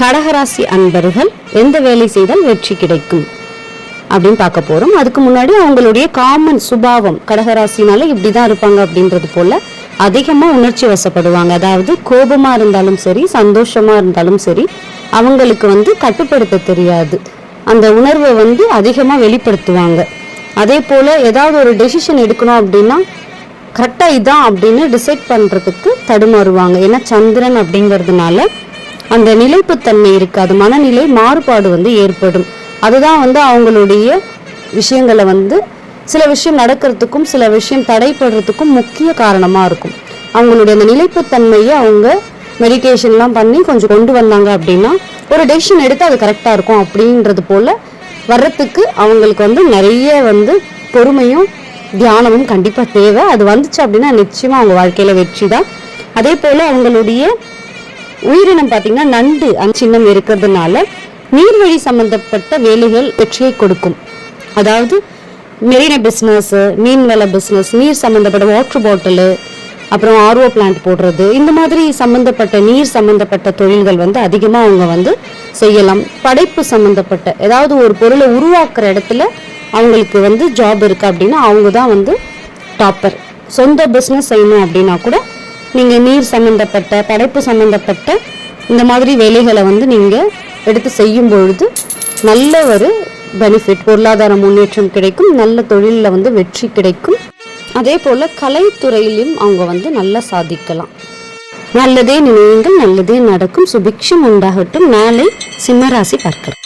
கடகராசி அன்பர்கள் எந்த வேலை செய்தால் வெற்றி கிடைக்கும் அப்படின்னு பார்க்க போறோம். அதுக்கு முன்னாடி அவங்களுடைய காமன் சுபாவம் கடகராசினால இப்படிதான் இருப்பாங்க அப்படின்றது போல அதிகமா உணர்ச்சி வசப்படுவாங்க. அதாவது கோபமா இருந்தாலும் சரி சந்தோஷமா இருந்தாலும் சரி அவங்களுக்கு வந்து கட்டுப்படுத்த தெரியாது. அந்த உணர்வை வந்து அதிகமா வெளிப்படுத்துவாங்க. அதே போல ஏதாவது ஒரு டெசிஷன் எடுக்கணும் அப்படின்னா கரெக்டாக இதான் அப்படின்னு டிசைட் பண்ணுறதுக்கு தடுமாறுவாங்க. ஏன்னா சந்திரன் அப்படிங்கிறதுனால அந்த நிலைப்புத்தன்மை இருக்காது. மனநிலை மாறுபாடு வந்து ஏற்படும். அதுதான் வந்து அவங்களுடைய விஷயங்களை வந்து சில விஷயம் நடக்கிறதுக்கும் சில விஷயம் தடைப்படுறதுக்கும் முக்கிய காரணமாக இருக்கும். அவங்களுடைய அந்த நிலைப்புத்தன்மையை அவங்க மெடிடேஷன்லாம் பண்ணி கொஞ்சம் கொண்டு வந்தாங்க அப்படின்னா ஒரு டெசிஷன் எடுத்து அது கரெக்டாக இருக்கும் அப்படின்றது போல் வர்றதுக்கு அவங்களுக்கு வந்து நிறைய வந்து பொறுமையும் தியானமும் கண்டிப்பாக தேவை. அது வந்துச்சு அப்படின்னா நிச்சயமாக அவங்க வாழ்க்கையில் வெற்றி தான் அதே போல் அவங்களுடைய உயிரினம் பார்த்தீங்கன்னா நண்டு அந்த சின்னம் இருக்கிறதுனால நீர்வழி சம்பந்தப்பட்ட வேலைகள் வெற்றியை கொடுக்கும். அதாவது மெரின பிஸ்னஸ் மீன்வள பிஸ்னஸ் நீர் சம்பந்தப்பட்ட வாட்டர் பாட்டிலு அப்புறம் ஆர்ஓ பிளான்ட் போடுறது. இந்த மாதிரி சம்பந்தப்பட்ட நீர் சம்பந்தப்பட்ட தொழில்கள் வந்து அதிகமாக அவங்க வந்து செய்யலாம். படைப்பு சம்பந்தப்பட்ட ஏதாவது ஒரு பொருளை உருவாக்குற இடத்துல அவங்களுக்கு வந்து ஜாப் இருக்குது அப்படின்னா அவங்க தான் வந்து டாப்பர் சொந்த பிஸ்னஸ் செய்யணும் அப்படின்னா கூட நீங்கள் நீர் சம்மந்தப்பட்ட படைப்பு சம்மந்தப்பட்ட இந்த மாதிரி வேலைகளை வந்து நீங்கள் எடுத்து செய்யும் பொழுது நல்ல ஒரு பெனிஃபிட் பொருளாதார முன்னேற்றம் கிடைக்கும் நல்ல தொழிலில் வந்து வெற்றி கிடைக்கும். அதே போல் கலைத்துறையிலும் அவங்க வந்து நல்லா சாதிக்கலாம். நல்லதே நினைவுங்கள் நல்லதே நடக்கும். சுபிக்ஷம் உண்டாகட்டும். நாளை சிம்மராசி பார்க்கலாம்